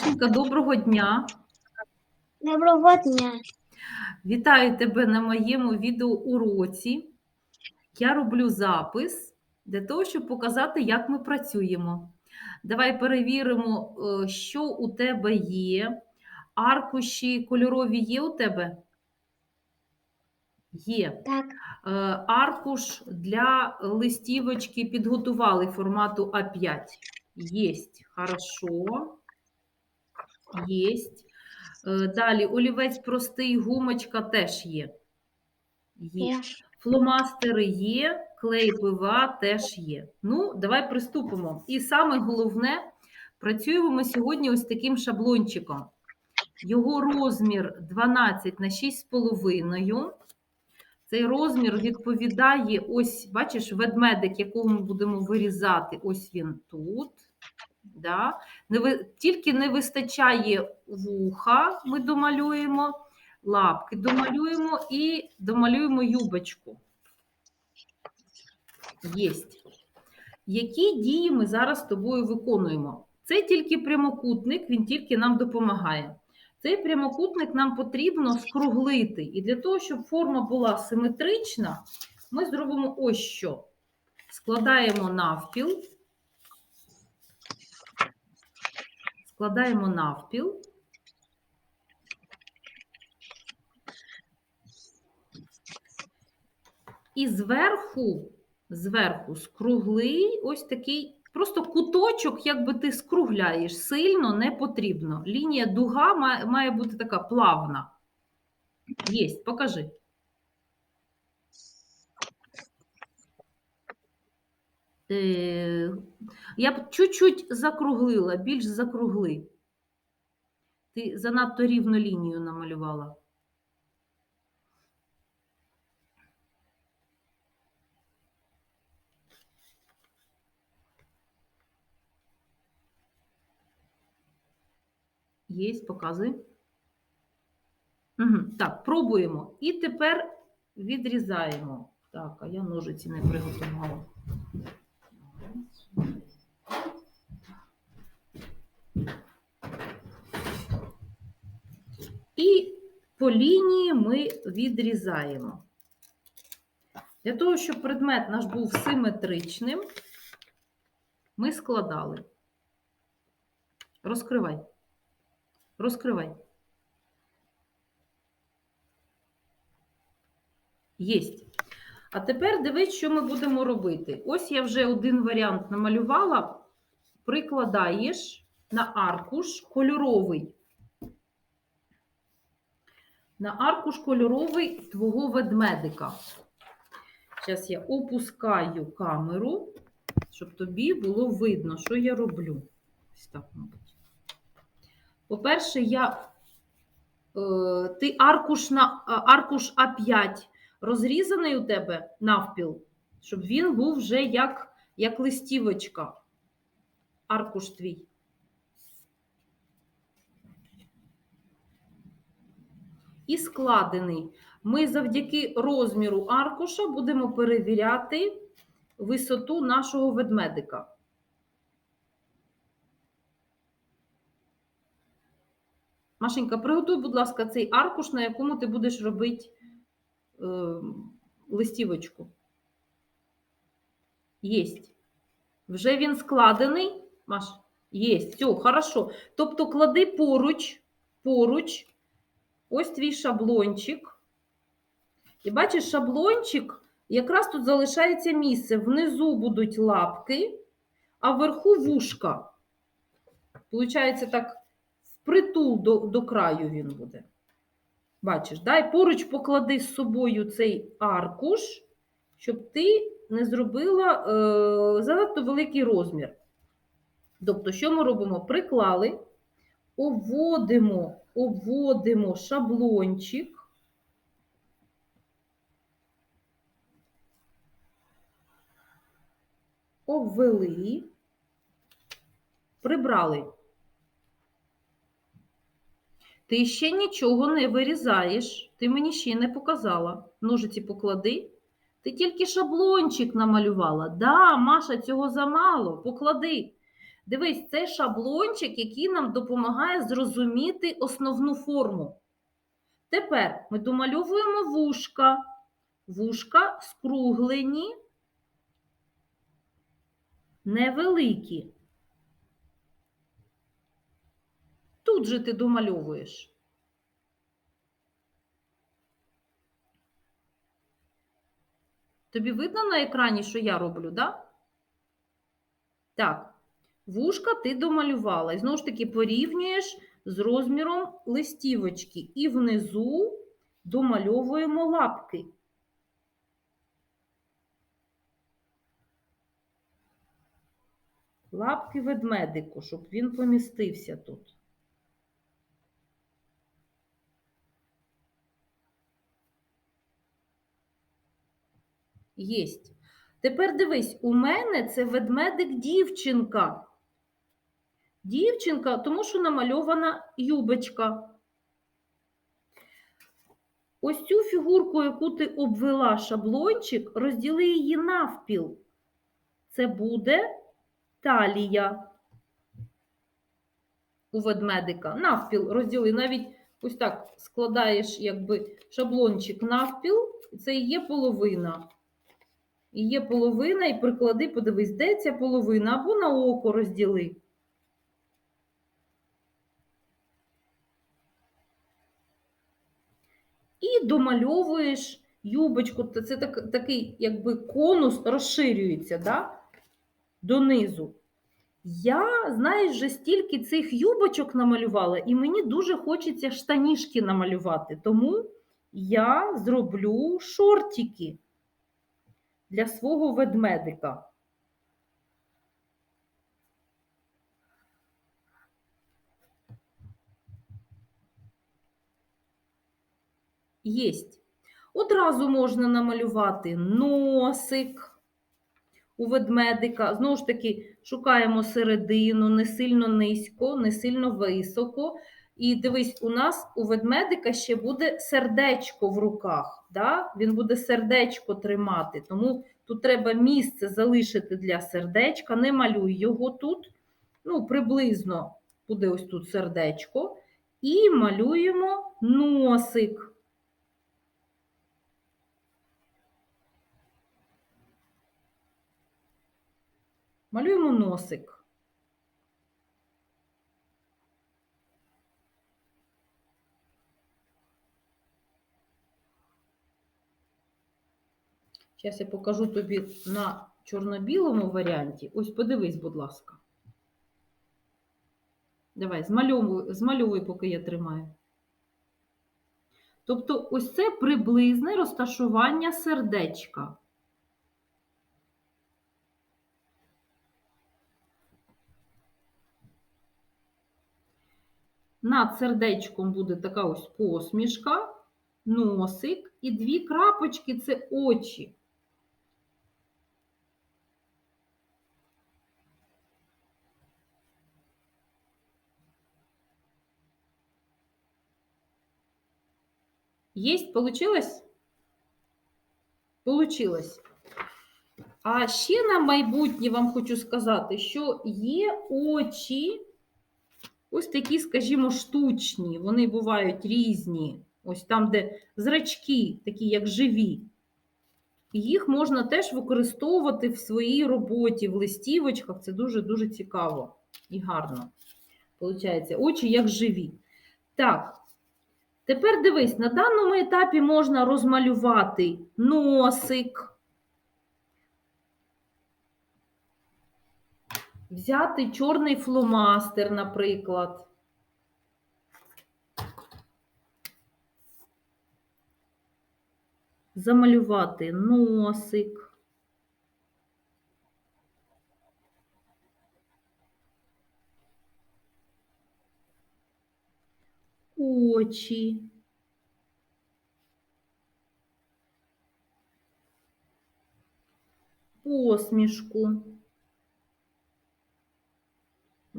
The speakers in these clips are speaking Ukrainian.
Машенька, доброго дня. Доброго дня. Вітаю тебе на моєму відеоуроці. Я роблю запис для того, щоб показати, як ми працюємо. Давай перевіримо, е, що у тебе є. Аркуші кольорові є у тебе? Є. Так, Е, Аркуш для листівочки підготували формату А5. Єсть. Хорошо. Єсть. Е, Далі олівець простий, гумочка теж є. Є. Фломастери є, клей ПВА теж є. Ну, давай приступимо. І саме головне, працюємо ми сьогодні ось таким шаблончиком. Його розмір 12 на 6,5. Цей розмір відповідає, ось, бачиш, ведмедик, якого ми будемо вирізати, ось він тут. Да? Не Тільки не вистачає вуха, ми домалюємо, лапки домалюємо і домалюємо юбочку. Єсть. Які дії ми зараз з тобою виконуємо? Це тільки прямокутник, він тільки нам допомагає. Цей прямокутник нам потрібно скруглити. І для того, щоб форма була симетрична, ми зробимо ось що. Складаємо навпіл. Складаємо навпіл. І зверху, зверху скруглий ось такий, просто куточок, якби ти скругляєш, сильно не потрібно. Лінія дуга має, бути така плавна. Єсть, покажи. Я б чуть-чуть закруглила, більш закругли. Ти занадто рівну лінію намалювала. Є, показуй. Угу. Так, пробуємо. І тепер відрізаємо. Так, а я ножиці не приготувала. І по лінії ми відрізаємо. Для того, щоб предмет наш був симетричним, ми складали. Розкривай. Розкривай. Єсть. А тепер дивись, що ми будемо робити. Ось я вже один варіант намалювала. Прикладаєш на аркуш кольоровий. На аркуш кольоровий твого ведмедика. Зараз я опускаю камеру, щоб тобі було видно, що я роблю. По-перше, я, е, ти аркуш, на, а, аркуш А5 розрізаний у тебе навпіл, щоб він був вже як, як листівочка. Аркуш твій. І складений. Ми завдяки розміру аркуша будемо перевіряти висоту нашого ведмедика. Машенька, приготуй, будь ласка, цей аркуш, на якому ти будеш робити е, листівочку. Єсть. Вже він складений. Маш, єсть. Все, хорошо. Тобто клади поруч, поруч, ось твій шаблончик. І бачиш, шаблончик, якраз тут залишається місце. Внизу будуть лапки, а вверху вушка. Получається так, впритул до, до краю він буде. Бачиш, дай поруч поклади з собою цей аркуш, щоб ти не зробила е, занадто великий розмір. Тобто, що ми робимо? Приклали, обводимо, обводимо шаблончик. Обвели, прибрали. Ти ще нічого не вирізаєш, ти мені ще не показала. Ножиці поклади. Ти тільки шаблончик намалювала. Да, Маша, цього замало. Поклади. Дивись, це шаблончик, який нам допомагає зрозуміти основну форму. Тепер ми домальовуємо вушка. Вушка скруглені, невеликі. Тут же ти домальовуєш. Тобі видно на екрані, що я роблю, да? Так, вушка ти домалювала. І знову ж таки порівнюєш з розміром листівочки. І внизу домальовуємо лапки. Лапки ведмедику, щоб він помістився тут. Єсть. Тепер дивись, у мене це ведмедик дівчинка. Дівчинка, тому що намальована юбочка. Ось цю фігурку, яку ти обвела шаблончик, розділи її навпіл. Це буде талія у ведмедика. Навпіл розділи. Навіть ось так складаєш якби шаблончик навпіл, це і є половина. І є половина, і приклади, подивись, де ця половина, або на око розділи. І домальовуєш юбочку. Це так, такий, якби конус розширюється да? донизу. Я, знаєш, вже стільки цих юбочок намалювала, і мені дуже хочеться штанішки намалювати. Тому я зроблю шортики для свого ведмедика. Єсть. Одразу можна намалювати носик у ведмедика. Знову ж таки, шукаємо середину, не сильно низько, не сильно високо. І дивись, у нас у ведмедика ще буде сердечко в руках. Да? Він буде сердечко тримати. Тому тут треба місце залишити для сердечка. Не малюй його тут. Ну, приблизно буде ось тут сердечко. І малюємо носик. Малюємо носик. Зараз я покажу тобі на чорно-білому варіанті. Ось подивись, будь ласка. Давай, змальовуй, змальовуй, поки я тримаю. Тобто, ось це приблизне розташування сердечка. Над сердечком буде така ось посмішка, носик і дві крапочки це очі. Єсть, получилось? Получилось. А ще на майбутнє вам хочу сказати, що є очі. Ось такі, скажімо, штучні, вони бувають різні. Ось там, де зрачки, такі як живі. Їх можна теж використовувати в своїй роботі, в листівочках. Це дуже-дуже цікаво і гарно. Получається, очі як живі. Так, тепер дивись, на даному етапі можна розмалювати носик. Взяти чорний фломастер, наприклад. Замалювати носик. Очі. Посмішку.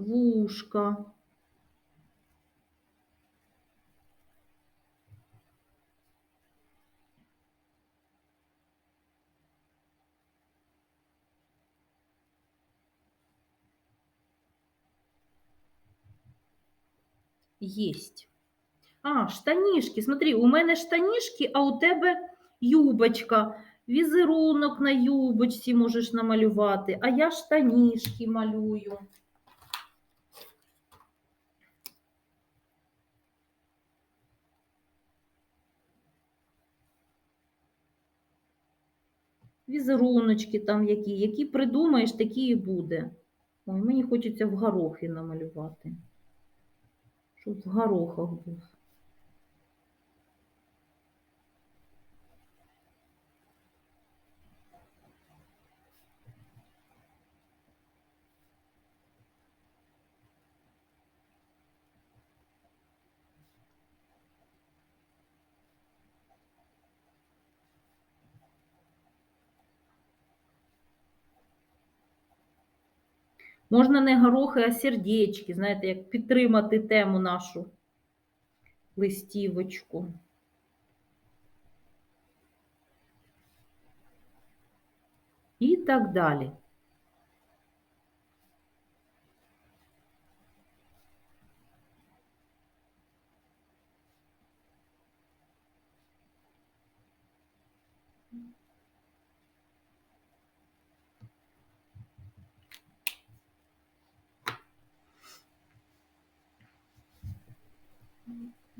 Вушка. Єсть. А, штанішки. Смотри, у мене штанішки, а у тебе юбочка. Візерунок на юбочці можеш намалювати, а я штанішки малюю. Візеруночки там які, які придумаєш, такі і буде. Ой, мені хочеться в горохи намалювати. Щоб в горохах був. Можна не горохи, а сердечки, знаєте, як підтримати тему нашу листівочку. І так далі.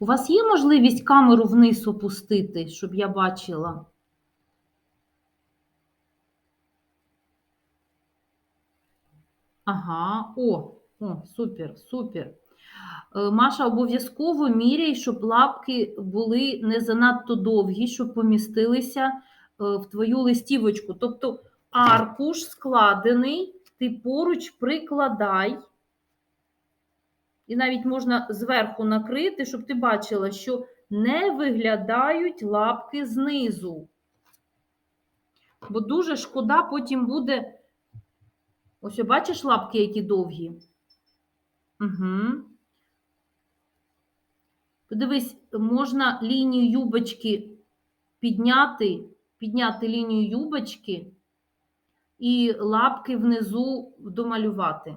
У вас є можливість камеру вниз опустити, щоб я бачила? Ага, о, о, супер, супер. Е, Маша, обов'язково міряй, щоб лапки були не занадто довгі, щоб помістилися е, в твою листівочку. Тобто аркуш складений, ти поруч прикладай. І навіть можна зверху накрити, щоб ти бачила, що не виглядають лапки знизу. Бо дуже шкода потім буде. Ось, бачиш лапки, які довгі? Угу. Подивись, можна лінію юбочки підняти, підняти лінію юбочки і лапки внизу домалювати.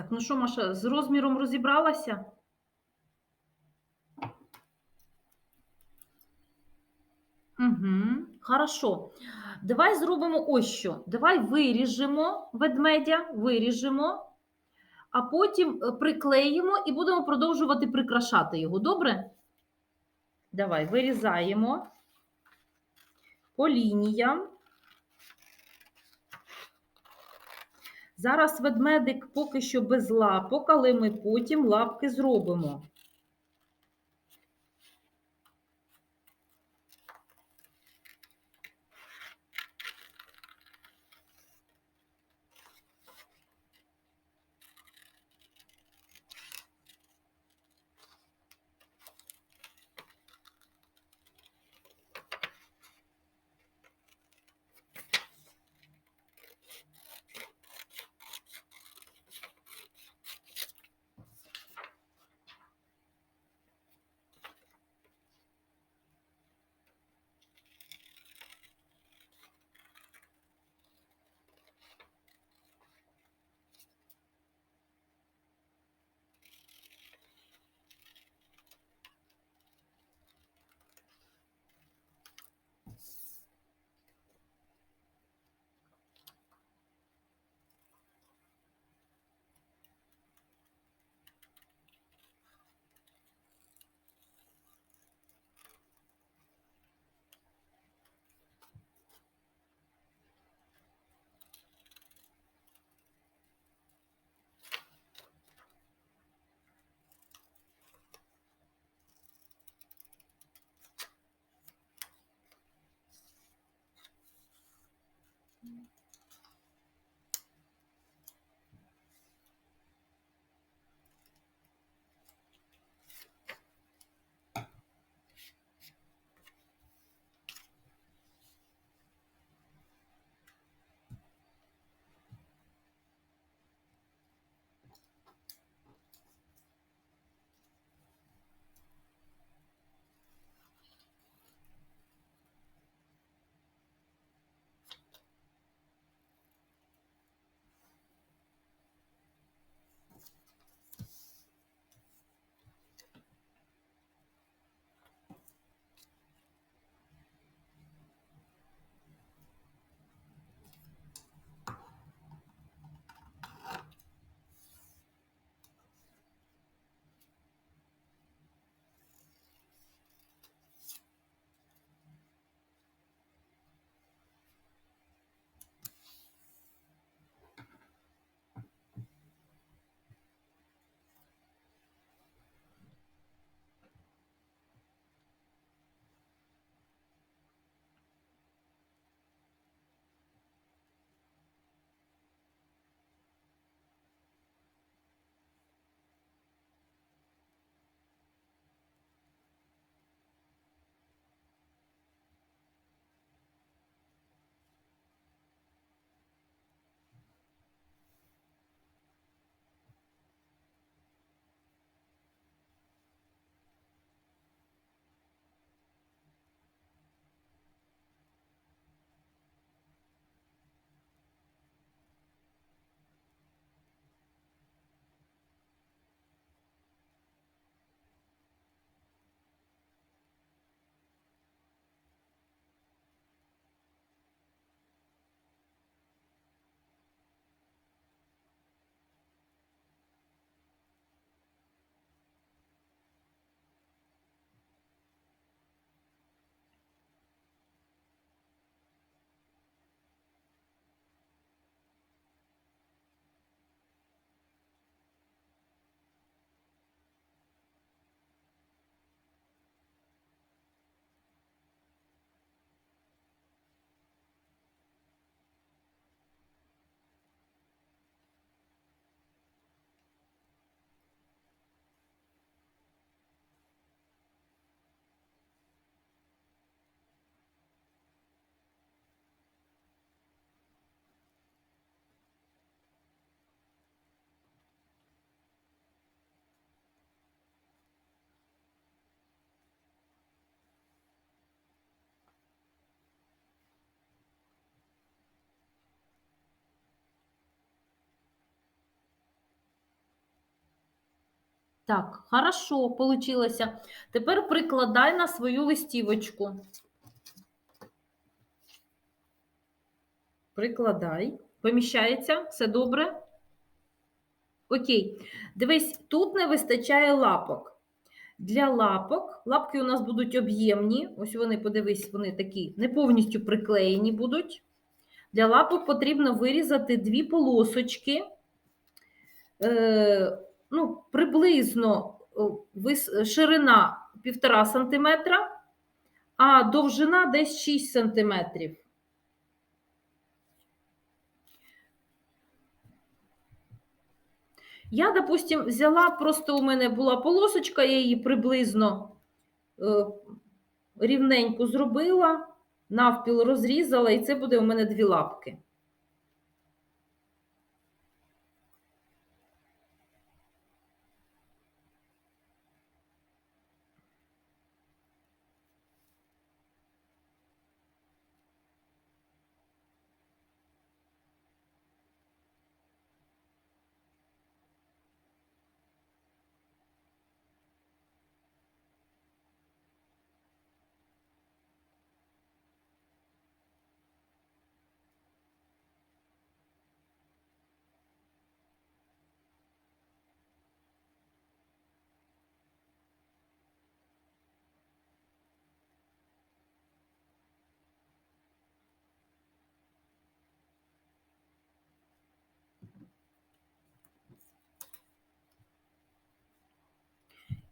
Так, ну що, Маша, з розміром розібралася? Угу, хорошо. Давай зробимо ось що. Давай виріжемо ведмедя, виріжемо, а потім е, приклеїмо і будемо продовжувати прикрашати його. Добре? Давай вирізаємо по лініям. Зараз ведмедик поки що без лапок, але ми потім лапки зробимо. Mm-hmm. Так, хорошо, получилося. Тепер прикладай на свою листівочку. Прикладай. Поміщається? Все добре? Окей. Дивись, тут не вистачає лапок. Для лапок, лапки у нас будуть об'ємні. Ось вони, подивись, вони такі не повністю приклеєні будуть. Для лапок потрібно вирізати дві полосочки. Е, ну, приблизно ширина 1,5 см, а довжина десь 6 см. Я, допустим, взяла, просто у мене була полосочка, я її приблизно е, рівненько зробила, навпіл розрізала, і це буде у мене дві лапки.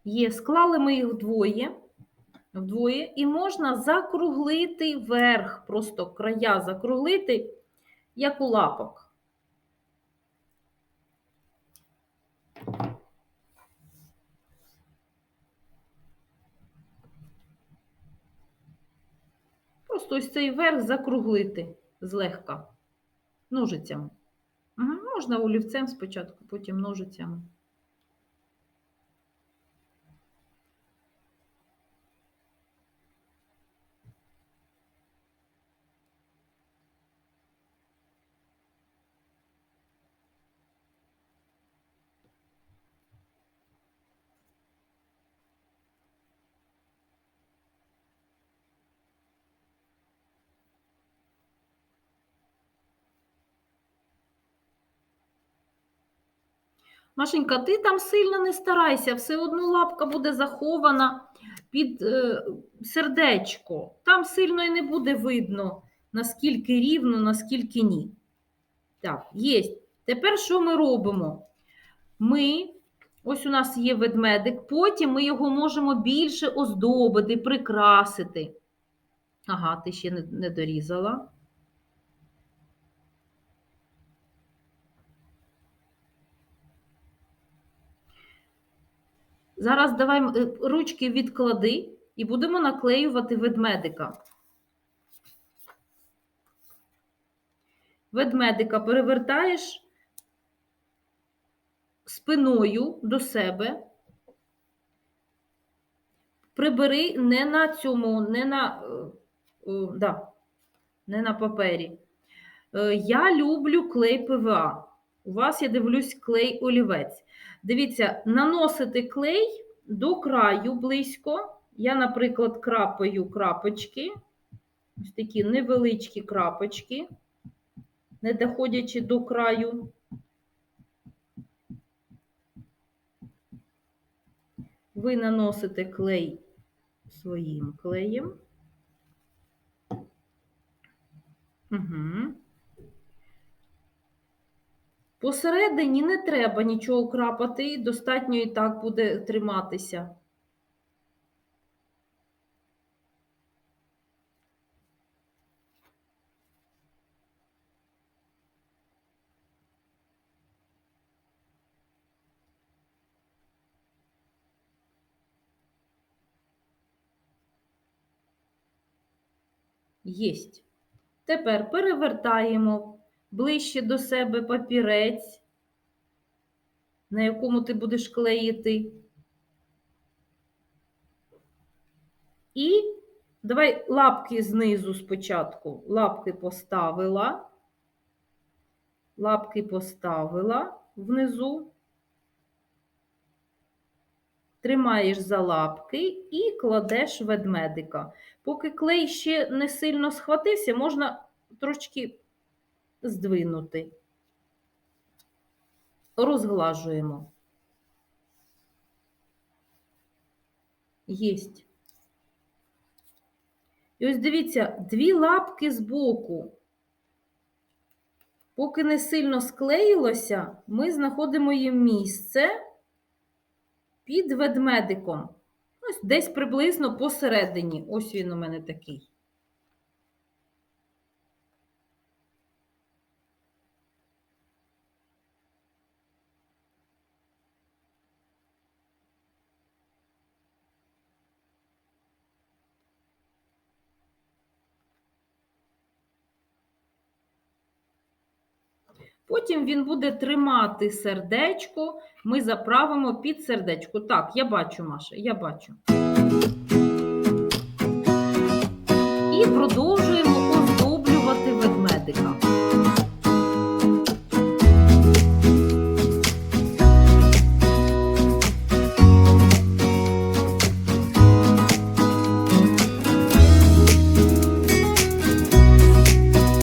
Є, склали ми їх вдвоє, вдвоє, і можна закруглити верх, просто края закруглити, як у лапок. Просто ось цей верх закруглити злегка, ножицями. Угу, можна олівцем спочатку, потім ножицями. Машенька, ти там сильно не старайся, все одно лапка буде захована під е, сердечко. Там сильно і не буде видно, наскільки рівно, наскільки ні. Так, є. Тепер що ми робимо? Ми, ось у нас є ведмедик, потім ми його можемо більше оздобити, прикрасити. Ага, ти ще не, не дорізала. Зараз давай е, ручки відклади і будемо наклеювати ведмедика. Ведмедика перевертаєш спиною до себе. Прибери не на цьому, не на, е, да, не на папері. Е, Я люблю клей ПВА. У вас, я дивлюсь, клей олівець. Дивіться, наносити клей до краю близько. Я, наприклад, крапаю крапочки, ось такі невеличкі крапочки, не доходячи до краю. Ви наносите клей своїм клеєм. Угу. Посередині не треба нічого крапати, достатньо і так буде триматися. Єсть. Тепер перевертаємо ближче до себе папірець, на якому ти будеш клеїти. І давай лапки знизу спочатку. Лапки поставила. Лапки поставила внизу. тримаєш за лапки і кладеш ведмедика. Поки клей ще не сильно схватився, можна трошки здвинути. Розглажуємо. Єсть. І ось дивіться, дві лапки збоку. Поки не сильно склеїлося, ми знаходимо їм місце під ведмедиком. Ось десь приблизно посередині. Ось він у мене такий. Потім він буде тримати сердечко, ми заправимо під сердечко. Так, я бачу, Маша, я бачу. І продовжуємо